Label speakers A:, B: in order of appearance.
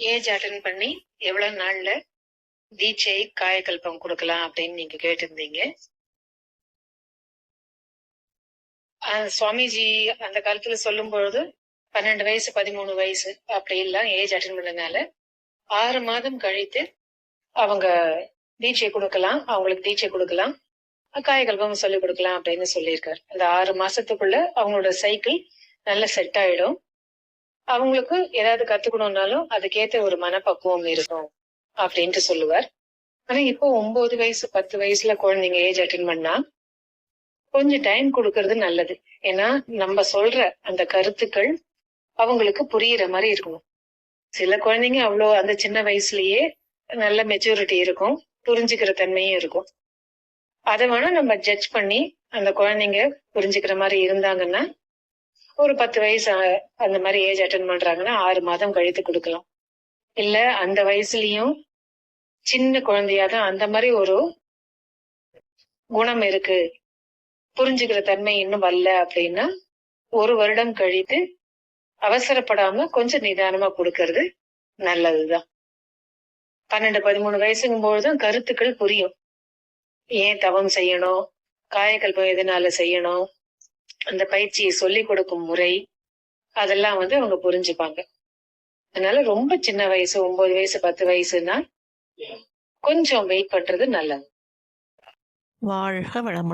A: Age attend பண்ணி எவ்வளவு நாள்ல தீட்சை காயக்கல்பம் கொடுக்கலாம் அப்படின்னு நீங்க கேட்டிருந்தீங்க. ஆஹ் சுவாமிஜி அந்த காலத்துல சொல்லும் பொழுது பன்னெண்டு வயசு பதிமூணு வயசு அப்படி எல்லாம் ஏஜ் அட்டன் பண்ணதுனால ஆறு மாதம் கழித்து அவங்க தீட்சை கொடுக்கலாம் அவங்களுக்கு தீட்சை கொடுக்கலாம் காயகல்பம் சொல்லி கொடுக்கலாம் அப்படின்னு சொல்லியிருக்காரு. அந்த ஆறு மாசத்துக்குள்ள அவங்களோட சைக்கிள் நல்ல செட் ஆயிடும். அவங்களுக்கு ஏதாவது கத்துக்கணும்னாலும் அதுக்கேத்த ஒரு மனப்பக்குவம் இருக்கும் அப்படின்ட்டு சொல்லுவார். ஆனா இப்போ ஒன்பது வயசு பத்து வயசுல குழந்தைங்க ஏஜ் அட்டன் பண்ணா கொஞ்சம் டைம் கொடுக்கறது நல்லது. ஏன்னா நம்ம சொல்ற அந்த கருத்துக்கள் அவங்களுக்கு புரியுற மாதிரி இருக்கணும் சில குழந்தைங்க அவ்வளோ அந்த சின்ன வயசுலயே நல்ல மெச்சூரிட்டி இருக்கும் புரிஞ்சுக்கிற தன்மையும் இருக்கும். அதை வேணா நம்ம ஜட்ஜ் பண்ணி அந்த குழந்தைங்க புரிஞ்சுக்கிற மாதிரி இருந்தாங்கன்னா ஒரு பத்து வயசு அந்த மாதிரி ஏஜ் அட்டன் பண்றாங்கன்னா ஆறு மாதம் கழித்து கொடுக்கலாம். இல்ல அந்த வயசுலயும் சின்ன குழந்தையாதான் அந்த மாதிரி ஒரு குணம் இருக்கு. புரிஞ்சுக்கிற தன்மை இன்னும் வரல அப்படின்னா ஒரு வருடம் கழித்து அவசரப்படாம கொஞ்சம் நிதானமா கொடுக்கறது நல்லதுதான். பன்னெண்டு பதிமூணு வயசுங்கும் பொழுதும் கருத்துக்கள் புரியும். ஏன் தவம் செய்யணும்? காயக்கல்பம் எதனால செய்யணும்? அந்த பயிற்சியை சொல்லி கொடுக்கும் முறை அதெல்லாம் வந்து அவங்க புரிஞ்சுப்பாங்க. அதனால ரொம்ப சின்ன வயசு ஒன்பது வயசு பத்து வயசுனா கொஞ்சம் வெயிட் பண்றது நல்லது.
B: வாழ்க வளமுடன்.